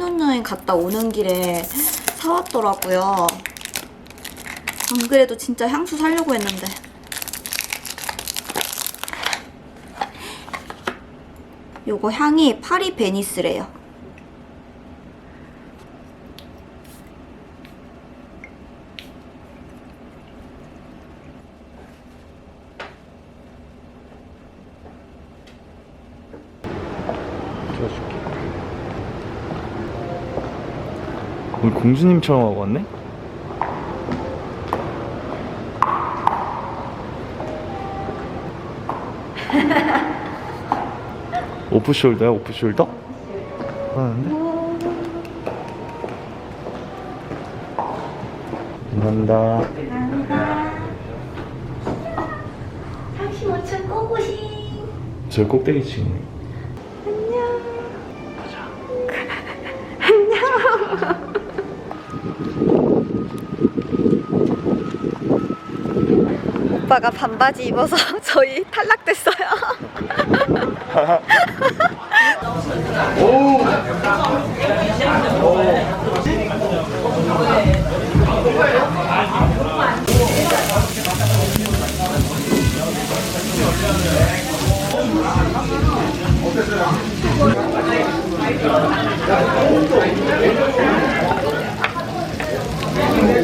신혼여행 갔다 오는 길에 사왔더라고요. 안 그래도 진짜 향수 사려고 했는데. 요거 향이 파리 베니스래요. 오늘 공주님처럼 하고 왔네? 오프숄더야, 오프숄더? 하는데? 감사합니다. 35층 꼬고싱. 저 꼭대기 층이네. 오빠가 반바지 입어서 저희 탈락됐어요.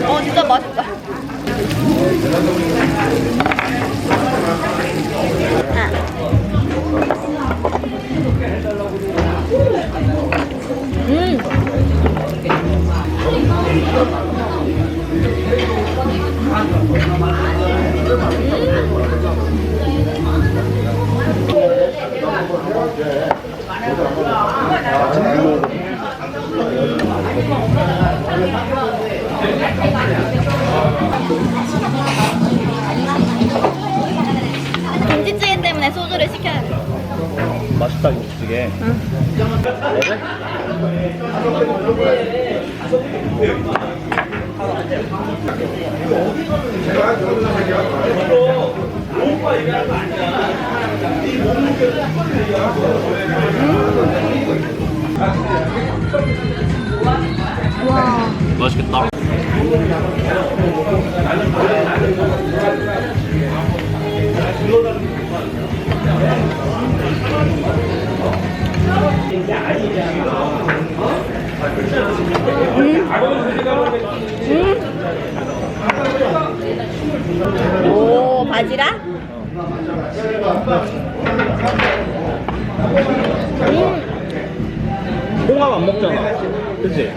어 진짜 맛있다. 김치찌개 때문에 소주를 시켜야 돼. 맛있다, 김치찌개. 맛있겠다. 오 바지락? 홍합 안 먹잖아. 그치?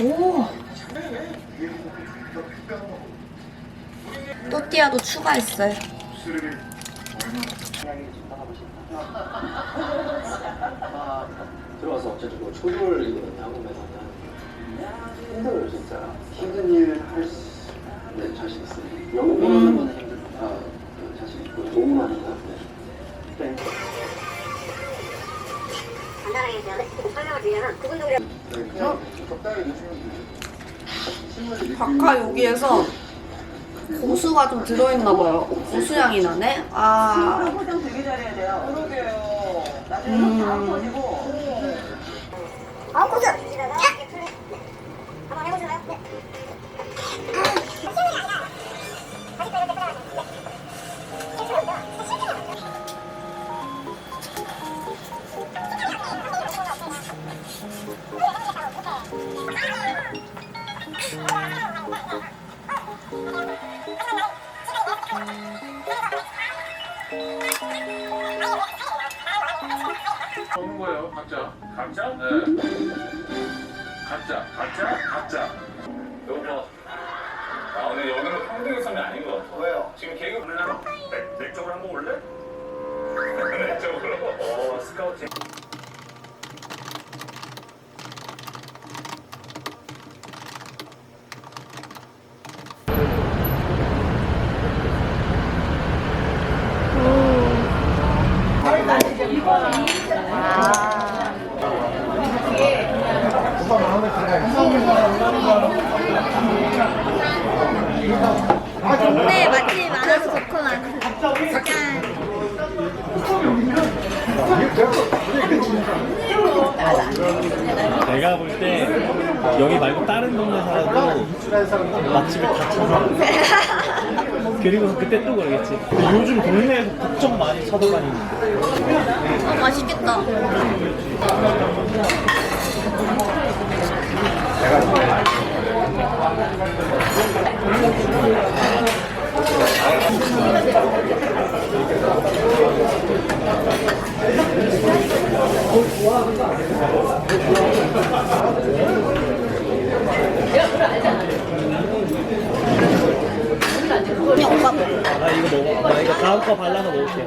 오. 또띠아도 추가했어요. 들어와서 어쨌든 뭐 초조를 이거는 야구면서 힘들어요 진짜 힘든 일 할수 네, 자신 있어요 영어 모르는 돼요 바카 여기에서 고수가 좀 들어있나 봐요. 고수향이 나네. 아. 포장 되게 잘해야 돼요. 그러게요. 아, 고수! 한번 해보실래요? 네. 먹는 거예요, 각자. 각자? 네. 각자, 각자, 각자. 여보. 아, 근데 여기는 평등의 섬이 아닌 것 같아. 왜요? 지금 개그 보려고? 내, 내 쪽으로 한번 올래? 내 쪽으로? 어, 스카우팅. 동네에 맛집이 많아서 좋구만. 짠. 내가 볼 때 여기 말고 다른 동네 살아도 맛집을 다 찾아. 그리고 그때 또 그러겠지. 근데 요즘 동네에서 부쩍 많이 찾아다니는데. 어, 맛있겠다. 그냥 오빠 먹어. 나 이거 먹어. 나 이거 다음 거 발라서 먹을게.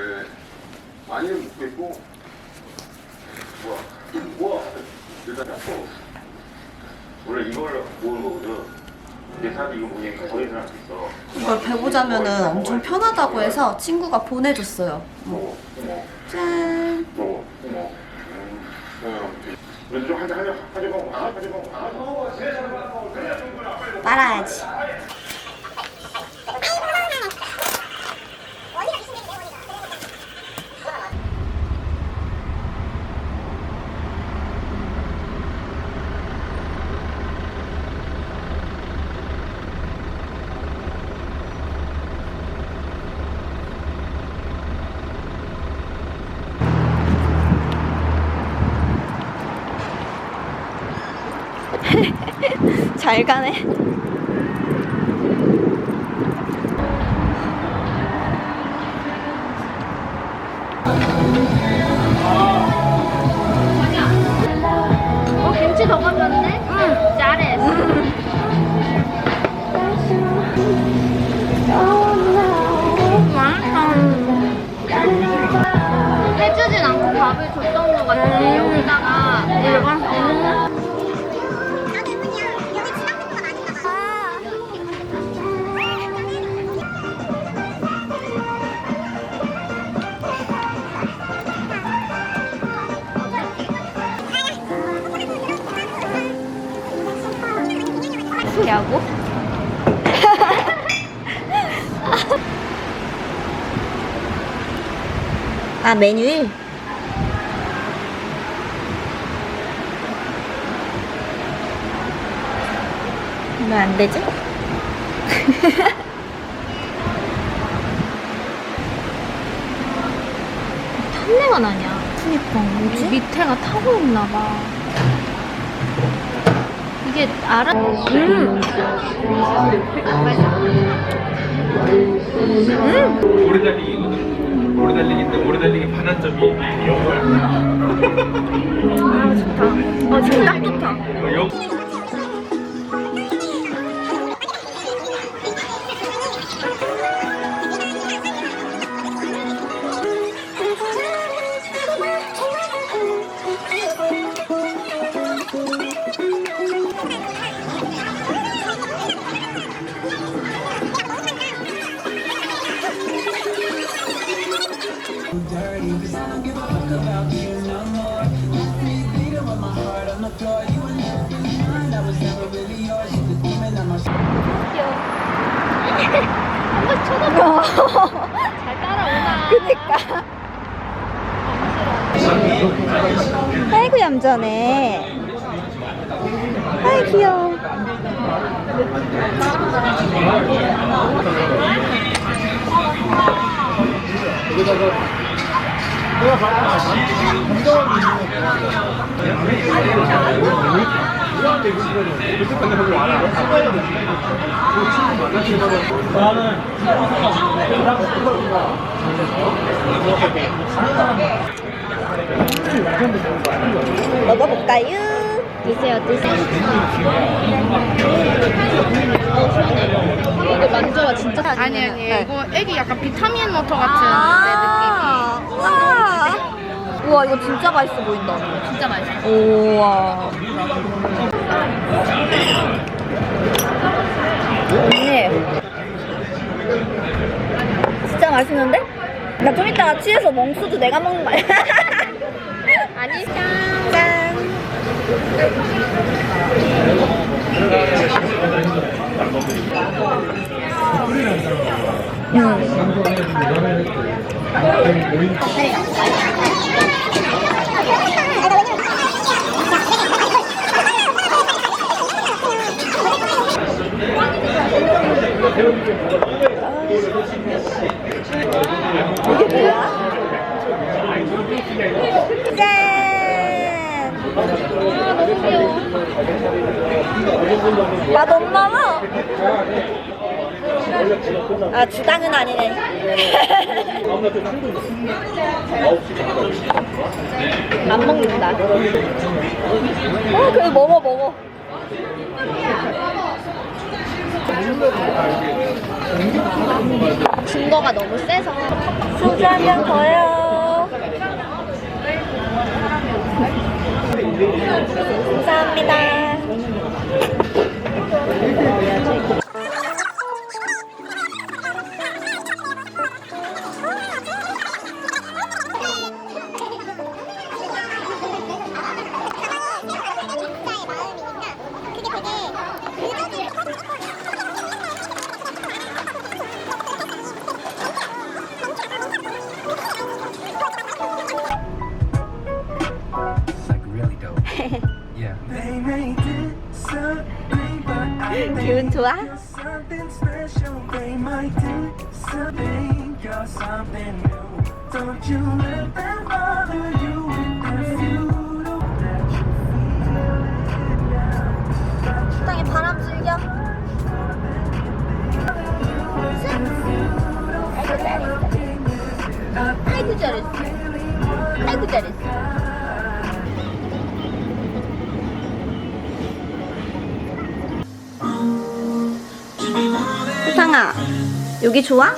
네. 많이는 묻겠고. 뭐야? 우와. 일단 또 원래 이걸 모은 거거든. 내 보니까 있어. 이걸 배보자면은 엄청 편하다고 해서 친구가 보내줬어요. 먹어, 짠. 먹어, 먹어. 음. 빨아야지. 잘 가네. 메뉴? 왜안 되지? 탄내가 나냐? 그니까, 뭐지? 밑에가 타고 있나 봐. 이게 알아? 음! 오 오래 달리기인데 오래 달리기 반환점이 영어야. 아, 좋다. 어, 지금 딱 좋다. 어, 영. 잘 따라오나. 그니까. 아이고, 얌전해. 아이, 귀여워. 먹어볼까요? 드세요, 드세요. 이거 만져봐, 진짜. 아니 아니 이거 애기 약간 비타민 워터 같은 아, 우와. 우와, 이거 진짜 맛있어 보인다. 진짜 맛있어 우와. 언니. 진짜 맛있는데? 나 좀 이따가 취해서 멍수도 내가 먹는 거야. 아니, 짠. 이게 뭐야? 짠! 맛 없나봐? 아, 주당은 아니네. 안 먹는다. 어, 그래, 먹어, 먹어. 증거가 너무 세서. 소주 한병 더요. 감사합니다. Yeah. 기분 좋아? 땅에 바람 즐겨. 아이고 잘했어. 아이고 잘했어. 아이고 잘했어. 상아, 여기 좋아?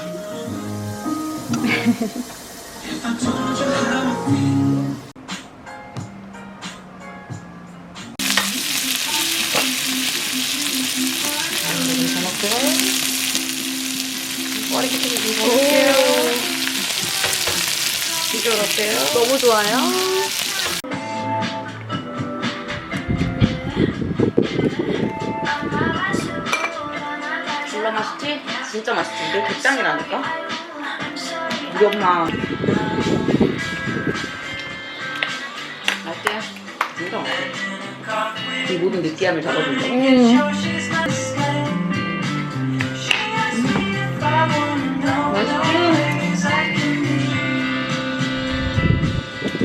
비주얼 어때요? 너무 좋아요. 맛있지? 진짜 맛있지? 내 백장이라니까? 우리 엄마 맛있지? 진짜 맛있어 이 모든 느끼함을 잡아준다 맛있지?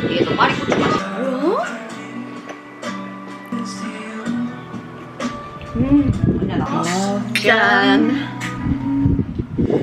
이게 더 마리고추 맛이야 음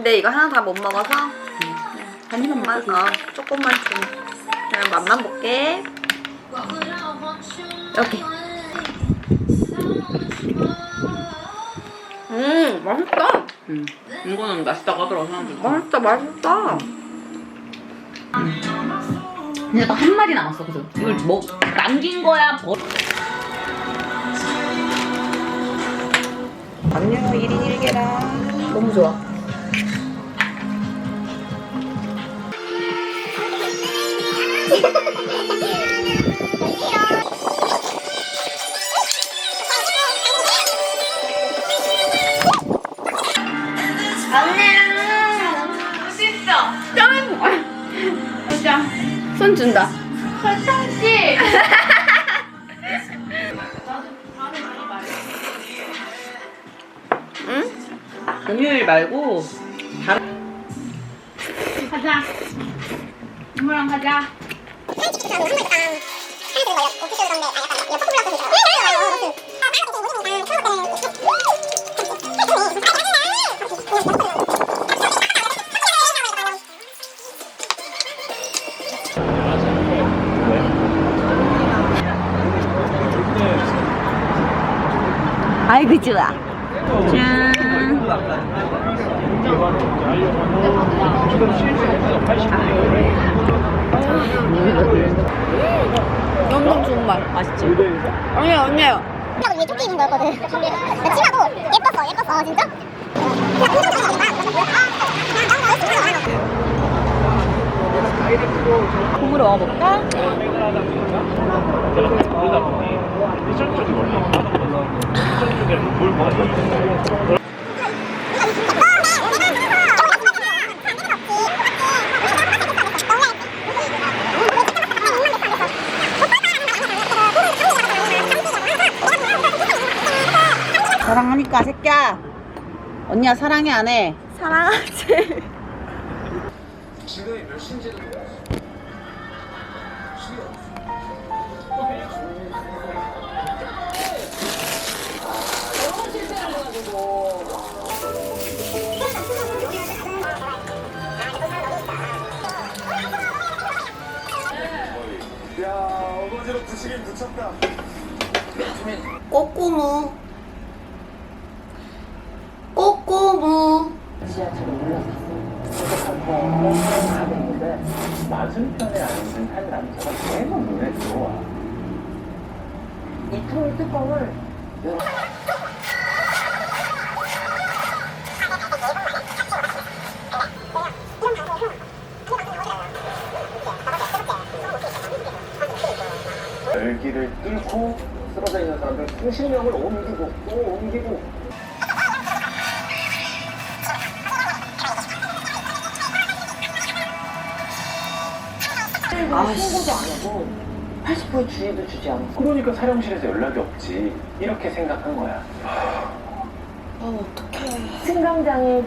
근데 이거 하나 다 못 먹어서 한 입만. 어, 조금만 좀. 그냥 맛만 볼게. 이렇게. 음, 맛있다. 응. 이거는 맛있다고 하더라고 사람들. 맛있다, 맛있다. 근데 딱한 마리 남았어. 그래서 이걸 먹 남긴 거야. 버... 안녕, 1인 1개라. 너무 좋아. 손 준다. 설탕 씨. 금요일 말고 가자. 이모랑 가자. 아이고, 좋아. 짠. 너무 좋은 말. 맛있지. 아니야 아니야. 위에 조끼 입은 거였거든. 나 치마도 예뻤어, 예뻤어, 진짜? 국물을 먹어볼까? 먹었는지 하니까 새끼야. 언니야 사랑해 안 해? 사랑하지. 지금이 몇 시인지도 몰라. 야, 어거지로 부시긴 붙였다. 꼬꼬무. 지하철에 올라갔어. 맞은편에 앉은 한 남자가 내가 눈에 들어와. 이 트롤 뚜껑을 열어. 열기를 뚫고 쓰러져 있는 사람들 그 수십명을 옮기고 또 옮기고 신고도 안 하고 80% 주의도 주지 않고. 그러니까 사령실에서 연락이 없지. 이렇게 생각한 거야. 승강장에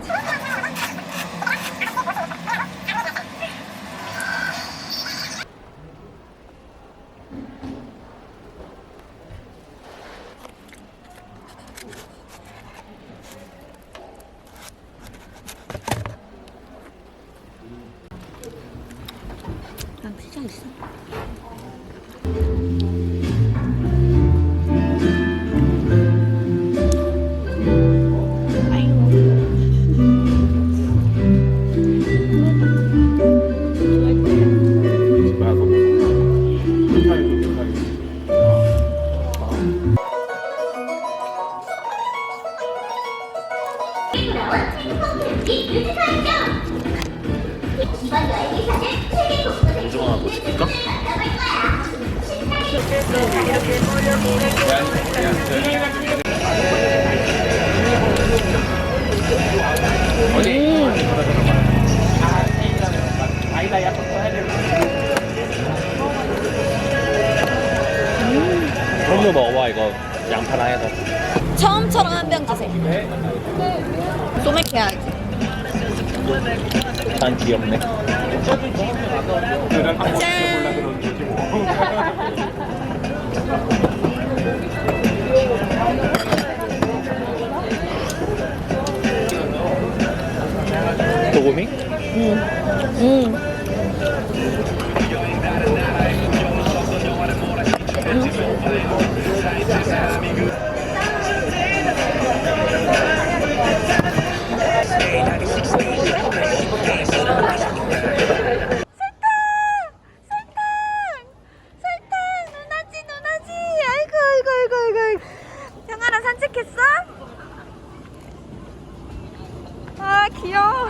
난 귀엽네 도고미? 설탕! 귀여워.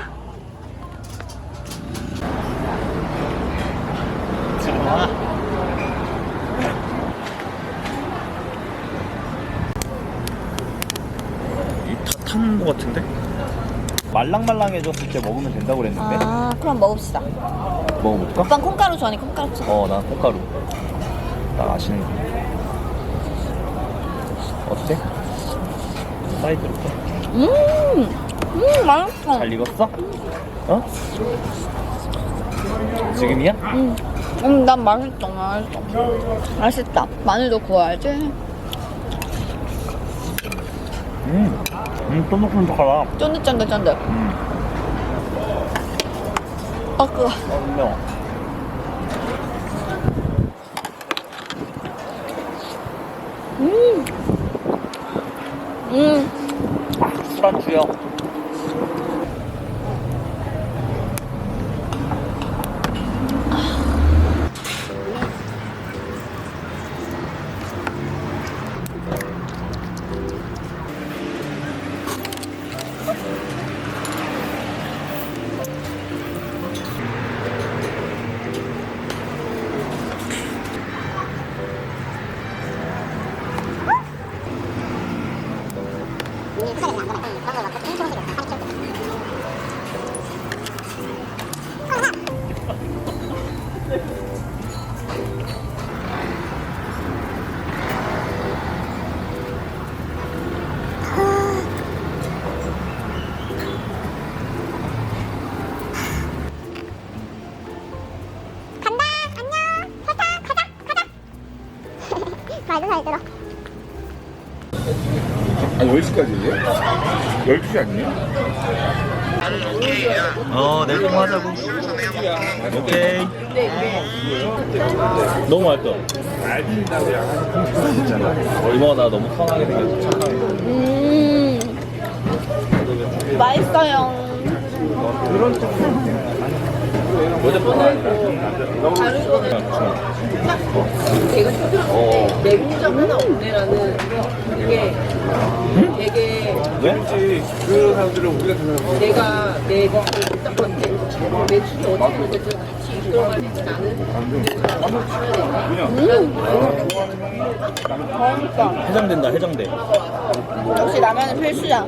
타는 거 같은데? 말랑말랑해졌을 때 먹으면 된다고 그랬는데 아, 그럼 먹읍시다. 먹어볼까? 오빠 콩가루 좋아하니 콩가루 줘. 어, 난 콩가루. 나 아시는 거. 어때? 사이드로 까 음, 음, 맛있어. 잘 익었어? 어? 지금이야? 음, 난 맛있어, 맛있어. 맛있다. 마늘도 구워야지. 음, 음, 쫀득쫀득하다. 쫀득쫀득쫀득. 음, 아, 그거. 얼려. 음, 술안 주요. 아니 10시까지예요? 12시 아니에요? 어, 내일 통화하자고. 오케이. 너무 맛있어. 어, 이모가 나 너무 선하게 생겼어. 음. 맛있어요. 내공장 하나 없네라는 이게 되게 왜? 그 사람들은 우리가 생각하는 내가 내 것을 딱 건데 해장된다 해장돼 역시 라면은 필수야.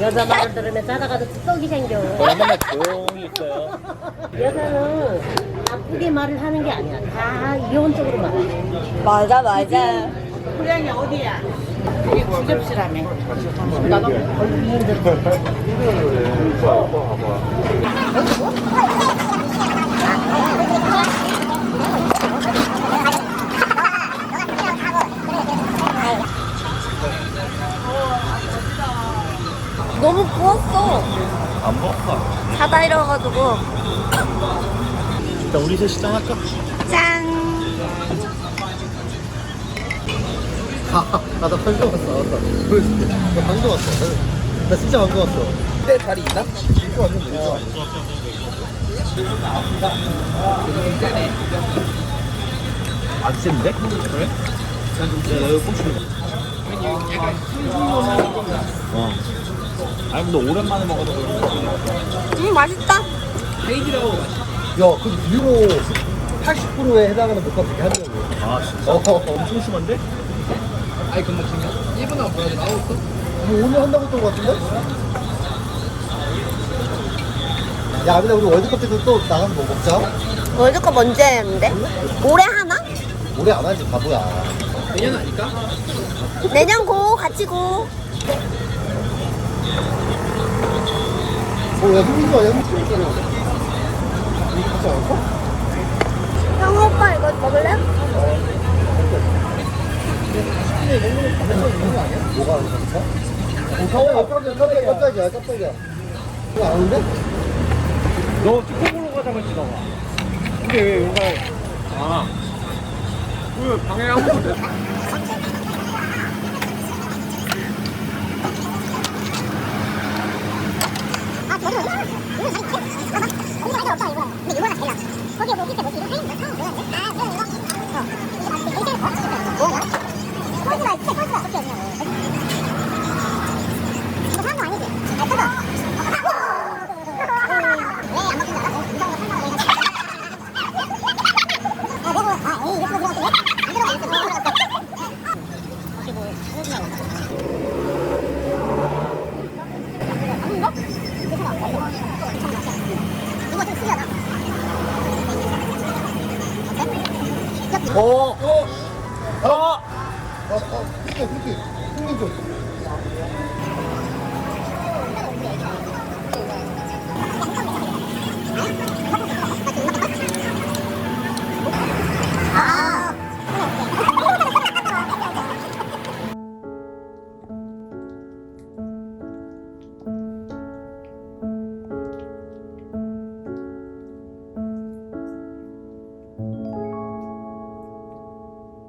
여자 말 들으면 자다가도 뚝뚝이 생겨. 얼마나 조용히 있어요 여자는 나쁘게 말을 하는 게 아니야. 다 이혼적으로 말해. 맞아, 맞아. 너무 부었어. 안 먹어 자다 일어가지고. 일단 우리 셋이 짠 할까? 짠. 아나 방금 왔어 왔다 보여줄게 나 방금 왔어 나 진짜 방금 왔어 내 다리 있나? 이거 이거 왔는데 안 센데? 그래? 야, 너 여기 고추 어 아니 근데 오랜만에 먹어서 그런지 음, 맛있다. 야 그 유로 80%에 해당하는 물값 되게 하더라고 아 진짜? 어, 어, 엄청 심한데? 아니 금방 챙겨 1분 안 보여도 나오고 뭐 오늘 한다고 했던 것 같은데? 야 근데 우리 월드컵 때도 또 나가면 뭐 먹자 월드컵 언제 했는데? 올해 하나? 올해 안 하지 바보야 내년 고 같이 고. 어 야 흥민 거 아니야? 흥민 거이 안? 형 오빠 이거 먹을래? 뭐가 안 괜찮아? 어, 깜짝이야, 깜짝이야, 깜짝이야, 깜짝이야. 이거 안 오는데? 너 축구보러 가자고 했지 너가 근데 왜 여기가 아그 방해하고 아, 저도 이거 이거 이거 이거 이거 없다 이거. 근데 이거가 달라. 거기에 뭐밑